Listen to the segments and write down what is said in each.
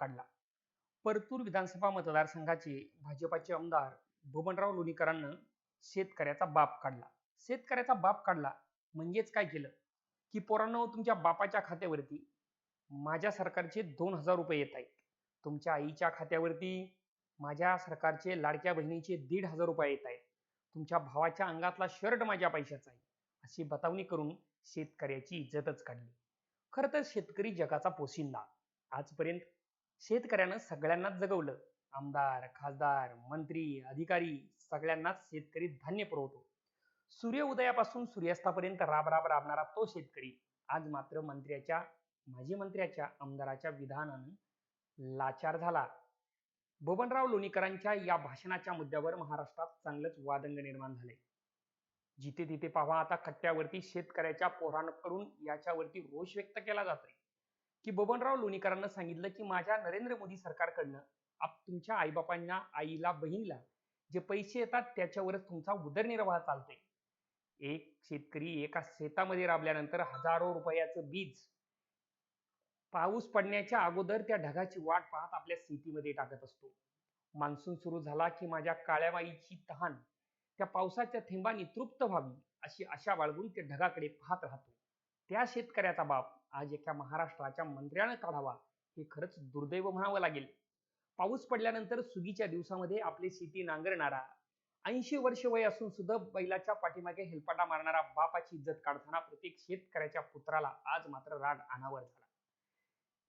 काढला. परतूर विधानसभा मतदारसंघाचे भाजपाचे आमदार बबनराव लोणीकरांना शेतकऱ्याचा बाप काढला. शेतकऱ्याचा बाप काढला म्हणजेच काय केलं? की पोरांनो तुमच्या बापाच्या खात्यावरती माझ्या सरकारचे दोन हजार रुपये येत आहेत. तुमच्या आईच्या खात्यावरती माझ्या सरकारचे लाडक्या बहिणीचे दीड हजार रुपये येत आहेत. तुमच्या भावाच्या अंगातला शर्ट माझ्या पैशाचा आहे. अशी बतावणी करून शेतकऱ्याची इज्जतच काढली. खरं तर शेतकरी जगाचा पोशिंदा. आजपर्यंत शेतकऱ्यानं सगळ्यांनाच जगवलं. आमदार खासदार मंत्री अधिकारी सगळ्यांनाच शेतकरी धान्य पुरवतो. सूर्य उदयापासून सूर्यास्तापर्यंत राब राब राबणारा तो शेतकरी आज मात्र मंत्र्याच्या माजी मंत्र्याच्या आमदाराच्या विधानानं लाचार झाला. बबनराव लोणीकरांच्या या भाषणाच्या मुद्द्यावर महाराष्ट्रात चांगलंच वादंग निर्माण झाले. जिथे तिथे पाहा आता खट्ट्यावरती शेतकऱ्याच्या पोरांकडून याच्यावरती रोष व्यक्त केला जातोय. की बबनराव लोणीकरांना सांगितलं की माझ्या नरेंद्र मोदी सरकारकडनं आप तुमच्या आईबापांना आईला बहिणीला जे पैसे येतात त्याच्यावरच तुमचा उदरनिर्वाह चालतोय. एक शेतकरी एका शेतामध्ये राबल्यानंतर हजारो रुपयाचं बीज पाऊस पडण्याच्या अगोदर त्या ढगाची वाट पाहत आपल्या शेतीमध्ये टाकत असतो. मान्सून सुरू झाला की माझ्या काळ्याबाईची तहान त्या पावसाच्या थेंबांनी तृप्त व्हावी अशी आशा बाळगून ते ढगाकडे पाहत राहतो. त्या शेतकऱ्याचा बाप आज एका महाराष्ट्राच्या मंत्र्यानं काढावा हे खरंच दुर्दैव म्हणावं लागेल. पाऊस पडल्यानंतर सुगीच्या दिवसामध्ये आपली शेती नांगरणारा ऐंशी वर्ष वय असून सुद्धा बैलाच्या पाठीमागे हेलपाटा मारणारा बापाची इज्जत काढताना प्रत्येक शेतकऱ्याच्या पुत्राला आज मात्र राग अनावर झाला.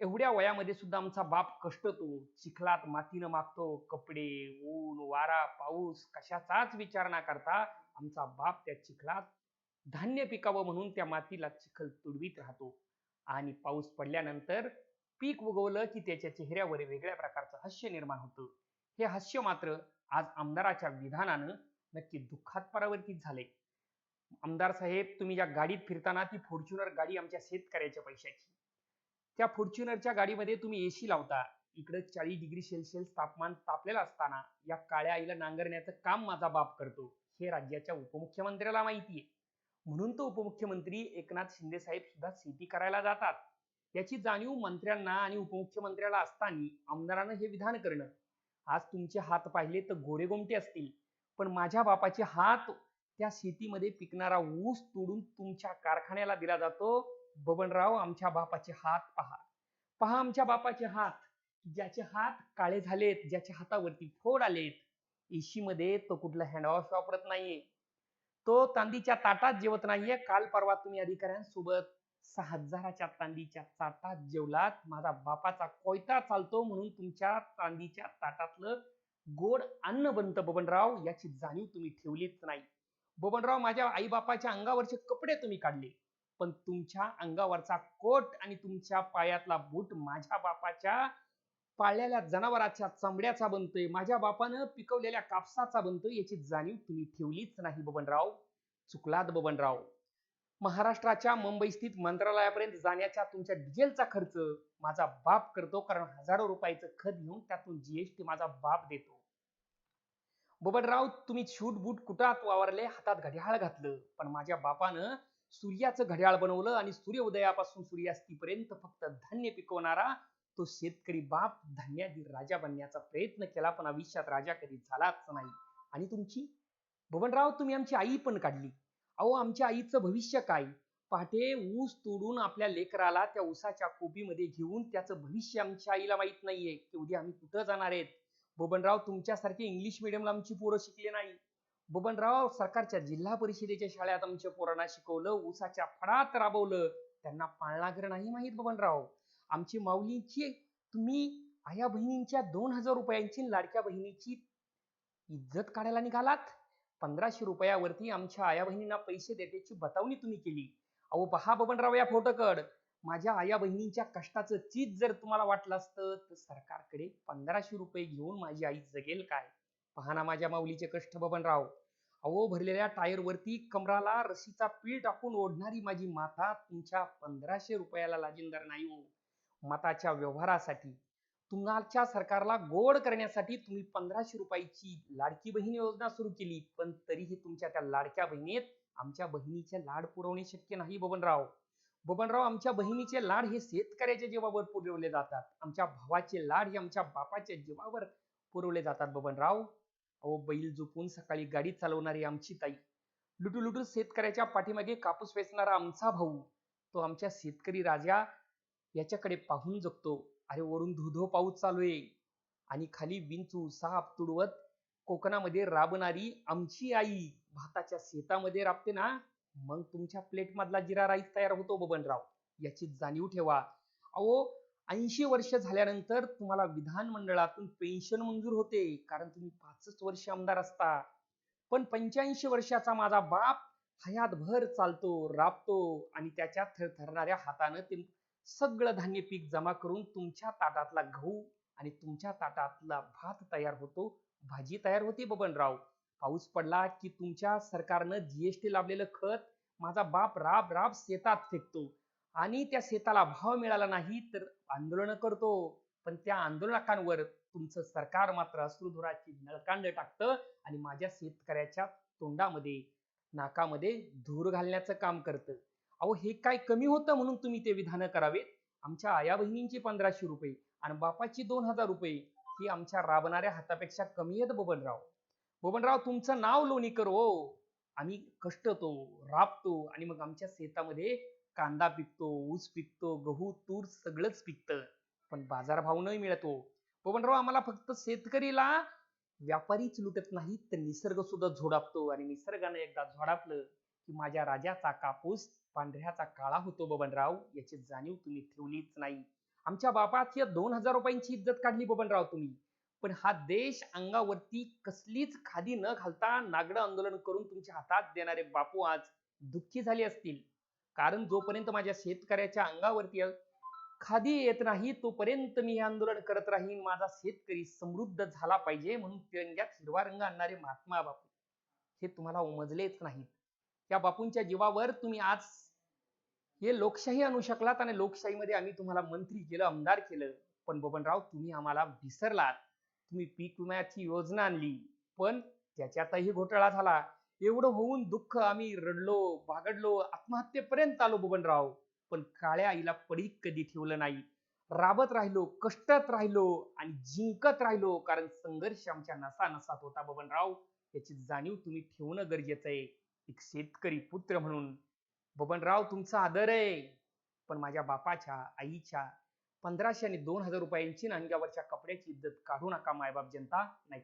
एवढ्या वयामध्ये सुद्धा आमचा बाप कष्टतो चिखलात मातीनं मागतो कपडे ऊन वारा पाऊस कशाचाच विचार न करता आमचा बाप त्या चिखलात धान्य पिकावं म्हणून त्या मातीला चिखल तुडवीत राहतो. आणि पाऊस पडल्यानंतर पीक उगवलं की त्याच्या चेहऱ्यावर वेगळ्या प्रकारचं हास्य निर्माण होतं. हे हास्य मात्र आज आमदाराच्या विधानानं नक्की दुःखात परावर्तित झाले आमदार साहेब तुम्ही ज्या गाडीत फिरताना ती फॉर्च्युनर गाडी आमच्या शेतकऱ्याच्या पैशाची. त्या फॉर्च्युनरच्या गाडीमध्ये तुम्ही एसी लावता. इकडे चाळीस डिग्री सेल्सिअस तापमान तापलेलं असताना या काळ्या आईला नांगरण्याचं काम माझा बाप करतो. हे राज्याच्या उपमुख्यमंत्र्याला माहिती आहे म्हणून तर उपमुख्यमंत्री एकनाथ शिंदे साहेब सुद्धा शेती करायला जातात. याची जाणीव मंत्र्यांना आणि उपमुख्यमंत्र्याला असताना आमदारानं हे विधान करणं. आज तुमचे हात पाहिले तर गोरेगोमटे असतील. पण माझ्या बापाचे हात त्या शेतीमध्ये पिकणारा ऊस तोडून तुमच्या कारखान्याला दिला जातो. बबनराव आमच्या बापाचे हात पहा. पहा आमच्या बापाचे हात. ज्याचे हात काळे झालेत ज्याच्या हातावरती फोड आलेत. एशी मध्ये तो कुठला हँडवॉश वापरत नाहीये. तो तांदीच्या ताटात जेवत नाहीये. काल परवा तुम्ही अधिकाऱ्यांसोबत सहा हजाराच्या तांदीच्या ताटात जेवलात. माझा बापाचा कोयता चालतो म्हणून तुमच्या तांदीच्या ताटातलं गोड अन्न बनतं बबनराव याची जाणीव तुम्ही ठेवलीच नाही. बबनराव माझ्या आई बापाच्या अंगावरचे कपडे तुम्ही काढले. पण तुमच्या अंगावरचा कोट आणि तुमच्या पायातला बूट माझ्या बापाच्या पाळलेल्या जनावराच्या चांबड्याचा बनतोय माझ्या बापानं पिकवलेल्या कापसाचा बनतोय याची जाणीव तुम्ही ठेवलीच नाही बबनराव. चुकलात बबनराव. महाराष्ट्राच्या मुंबई स्थित मंत्रालयापर्यंत जाण्याच्या तुमच्या डिझेलचा खर्च माझा बाप करतो कारण हजारो रुपयाचं खत घेऊन त्यातून जीएसटी माझा बाप देतो. बबनराव तुम्ही शूट बूट कुटात वावरले? हातात घड्याळ घातलं. पण माझ्या बापानं सूर्याचं घड्याळ बनवलं आणि सूर्योदयापासून सूर्यास्तीपर्यंत फक्त धान्य पिकवणारा तो शेतकरी बाप धन्यादी राजा बनण्याचा प्रयत्न केला पण आयुष्यात राजा कधी झालाच नाही. आणि तुमची? भवनराव तुम्ही आमची आई पण काढली. अहो आमच्या आईचं भविष्य काय? पहाटे ऊस तोडून आपल्या लेकराला त्या ऊसाच्या कोबीमध्ये घेऊन त्याचं भविष्य आमच्या आईला माहीत नाहीये की उद्या आम्ही कुठं जाणार आहेत? बबनराव तुमच्यासारखे इंग्लिश मिडियमला आमची पोरं शिकले नाही. बबनराव सरकारच्या जिल्हा परिषदेच्या शाळेत आमच्या पोरांना शिकवलं ऊसाच्या फडात राबवलं. त्यांना पाळणाघर नाही माहीत बबनराव आमची माऊलींची तुम्ही आया बहिणींच्या दोन हजार रुपयांची लाडक्या बहिणीची इज्जत काढायला निघालात? पंधराशे रुपयावरती आमच्या आया बहिणींना पैसे देण्याची बतावणी तुम्ही केली. अहो पहा बबनराव या फोटोकड. माझ्या आया बहिणींच्या कष्टाचं चीज जर तुम्हाला वाटलं असतं तर सरकारकडे पंधराशे रुपये घेऊन माझी आई जगेल काय? पहा ना माझ्या माऊलीचे कष्ट बबनराव. अहो भरलेल्या टायरवरती कमराला रशीचा पीळ टाकून ओढणारी माझी माता तुमच्या पंधराशे रुपयाला लाजिंदर नाही हो. मताच्या व्यवहारासाठी तुम्हाच्या सरकारला गोड करण्यासाठी तुम्ही पंधराशे रुपयाची लाडकी बहीण योजना सुरू केली. पण तरीही तुमच्या त्या लाडक्या बहिणीत आमच्या बहिणीचे लाड पुरवणे शक्य नाही बबनराव. बबनराव आमच्या बहिणीचे लाड हे शेतकऱ्याच्या जीवावर पुरवले जातात. आमच्या भावाचे लाड हे आमच्या बापाच्या जीवावर पुरवले जातात बबनराव. अहो बैल झोपून सकाळी गाडी चालवणारी आमची ताई. लुटू लुटू शेतकऱ्याच्या पाठीमागे कापूस वेचणारा आमचा भाऊ. तो आमच्या शेतकरी राजा याच्याकडे पाहून जगतो. अरे वरून धुधो पाऊस चालू आहे. आणि खाली विंचू साप तुडवत कोकणामध्ये राबणारी आमची आई. भाताच्या शेतामध्ये राबते ना. मग तुमच्या प्लेट मधला जिरा राईस तयार होतो बबनराव. याची जाणीव ठेवा. अहो ऐंशी वर्ष झाल्यानंतर तुम्हाला विधानमंडळातून पेन्शन मंजूर होते. कारण तुम्ही पाचच वर्ष आमदार असता. पण पंच्याऐंशी वर्षाचा माझा बाप हयातभर चालतो राबतो आणि त्याच्या थरथरणाऱ्या हातानं ते सगळं धान्य पीक जमा करून तुमच्या ताटातला गहू आणि तुमच्या ताटातला भात तयार होतो. भाजी तयार होते बबनराव. पाऊस पडला की तुमच्या सरकारनं जीएसटी लाभलेलं खत माझा बाप राब राब शेतात फेकतो. आणि त्या शेताला भाव मिळाला नाही तर आंदोलन करतो. पण त्या आंदोलकांवर तुमचं सरकार मात्र अश्रुधुराची नळकांड टाकतं आणि माझ्या शेतकऱ्याच्या तोंडामध्ये नाकामध्ये धूर घालण्याचं काम करतं. अहो हे काय कमी होतं म्हणून तुम्ही ते विधानं करावेत? आमच्या आया बहिणींची पंधराशे रुपये आणि बापाची दोन हजार रुपये ही आमच्या राबणाऱ्या हातापेक्षा कमी आहेत बबनराव. बबनराव तुमचं नाव लोणी करो हो. आम्ही कष्टतो राबतो आणि मग आमच्या शेतामध्ये कांदा पिकतो ऊस पिकतो गहू तूर सगळंच पिकतं. पण बाजारभाव नाही मिळतो. बबनराव आम्हाला फक्त शेतकरीला व्यापारीच लुटत नाहीत तर निसर्ग सुद्धा झोडापतो आणि निसर्गाने एकदा झोडापलं. की माझ्या राजाचा कापूस पांढऱ्याचा काळा होतो बबनराव याची जाणीव तुम्ही ठेवलीच नाही. आमच्या बापाची दोन हजार रुपयांची इज्जत काढली बबनराव तुम्ही. पण हा देश अंगावरती कसलीच खादी न घालता नागडं आंदोलन करून तुमच्या हातात देणारे बापू आज दुःखी झाले असतील. कारण जोपर्यंत माझ्या शेतकऱ्याच्या अंगावरती खादी येत नाही तोपर्यंत मी हे आंदोलन करत राहीन. माझा शेतकरी समृद्ध झाला पाहिजे म्हणून तिरंग्यात हिरवा रंग आणणारे महात्मा बापू. हे तुम्हाला उमजलेच नाहीत. या बापूंच्या जीवावर तुम्ही आज हे लोकशाही आणू शकलात आणि लोकशाहीमध्ये आम्ही तुम्हाला मंत्री केलं आमदार केलं. पण बबनराव तुम्ही आम्हाला विसरलात. तुम्ही पीक विम्याची योजना आणली पण त्याच्यातही घोटाळा झाला. एवढं होऊन दुःख आम्ही रडलो बागडलो आत्महत्येपर्यंत आलो बबनराव. पण काळ्या आईला पडीक कधी ठेवलं नाही. राबत राहिलो कष्टत राहिलो आणि जिंकत राहिलो कारण संघर्ष आमच्या नसा नसात होता बबनराव. याची जाणीव तुम्ही ठेवणं गरजेचं आहे. एक शेतकरी पुत्र म्हणून बबनराव तुमचा आदर आहे. पण माझ्या बापाच्या आईच्या पंधराशे आणि दोन हजार रुपयांची नांग्यावरच्या कपड्याची इज्जत काढू नका मायबाप जनता. नाही